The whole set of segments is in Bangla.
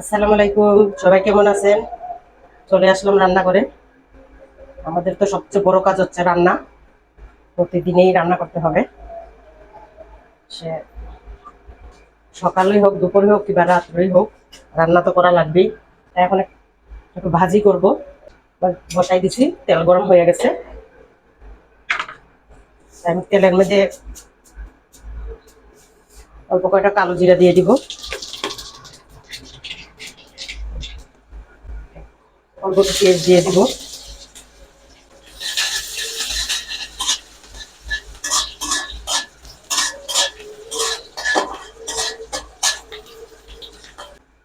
আসসালামু আলাইকুম। সবাই কেমন আছেন? চলে আসলাম রান্না করে আমাদের তো সবচেয়ে বড় কাজ হচ্ছে রান্না। প্রতিদিনেই রান্না করতে হবে। সে সকালেই হোক দুপুরে হোক কিংবা রাত্রেই হোক, রান্না তো করা লাগবেই। তাই এখন একটু ভাজি করব। বসাই দিছি, তেল গরম হয়ে গেছে। আমি তেলের মধ্যে অল্প কয়টা কালো জিরা দিয়ে দিব। অল্প পেঁয়াজ দিয়ে দিব।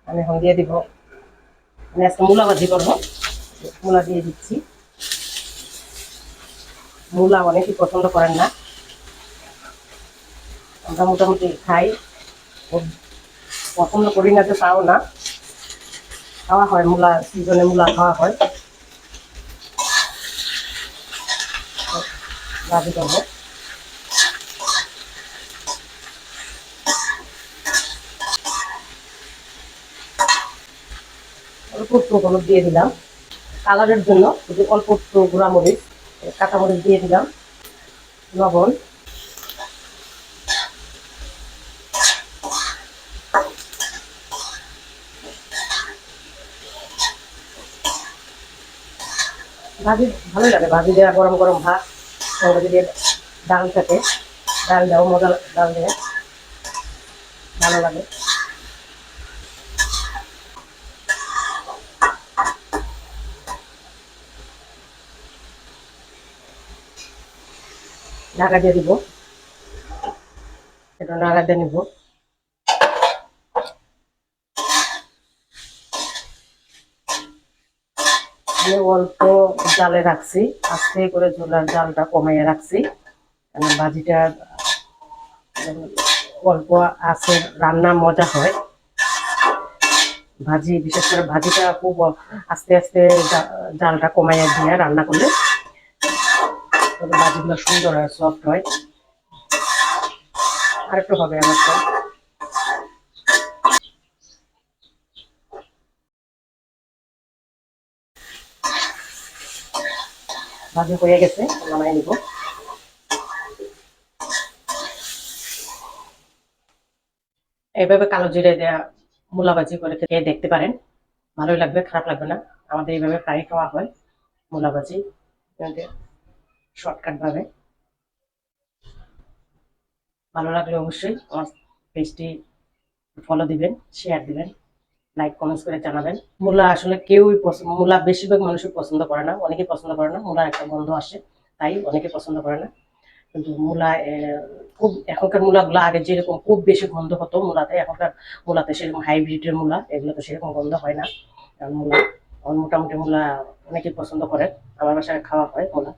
আমি এখন দিব। আমি মূলা ভাজি করব। দিয়ে দিচ্ছি। মূলা অনেকেই পছন্দ করেন না। আমরা মোটামুটি খাই। পছন্দ করি না যে তাও না। খাওয়া হয়, মূলা, সিজনে মূলা খাওয়া হয়। অল্প একটু হলুদ দিয়ে দিলাম। কালারের জন্য অল্প একটু গুঁড়া মরিচ কাঁচা মরিচ দিয়ে দিলাম। লবণ। ভাজি ভালোই লাগে। ভাজি দেওয়া গরম গরম ভাত সঙ্গে যদি ডাল থাকে, ডাল দেওয়া মজা ডাল দিয়ে, ভালো লাগে। ঢাকা দিয়ে দিব। এটা নাড়া দিয়ে নিব। আমি অল্প জালে রাখছি। আস্তে করে ঝোলার জালটা কমাইয়ে রাখছি। ভাজিটা অল্প আছে, রান্না মজা হয়। ভাজি, বিশেষ করে ভাজিটা খুব আস্তে আস্তে জালটা কমাইয়া দিয়ে রান্না করলে ভাজিগুলো সুন্দর হয় সফট হয়। আর একটু হবে আমার ভাজি হয়ে গেছে নামাই নিব। এইভাবে কালো জিরে দেওয়া মূলা ভাজি করে খেয়ে দেখতে পারেন। ভালোই লাগবে, খারাপ লাগবে না। আমাদের এইভাবে প্রায় খাওয়া হয়, মূলা ভাজি। শর্টকাট ভাবে। ভালো লাগলে অবশ্যই আমার পেজটি ফলো দিবেন শেয়ার দিবেন। লাইক কমেন্টস করে জানাবেন। মূলা আসলে কেউই মূলা বেশিরভাগ মানুষই পছন্দ করে না। অনেকেই পছন্দ করে না। মূলার একটা গন্ধ আসে, তাই অনেকে পছন্দ করে না। কিন্তু মূলা খুব, এখনকার মূলাগুলো আগে যেরকম খুব বেশি গন্ধ হতো মূলাতে, এখনকার মূলাতে সেরকম হাইব্রিডের মূলা এগুলো তো সেরকম গন্ধ হয় না। মূলা, মোটামুটি মূলা অনেকেই পছন্দ করে। আমার বাসায় খাওয়া হয় মূলা।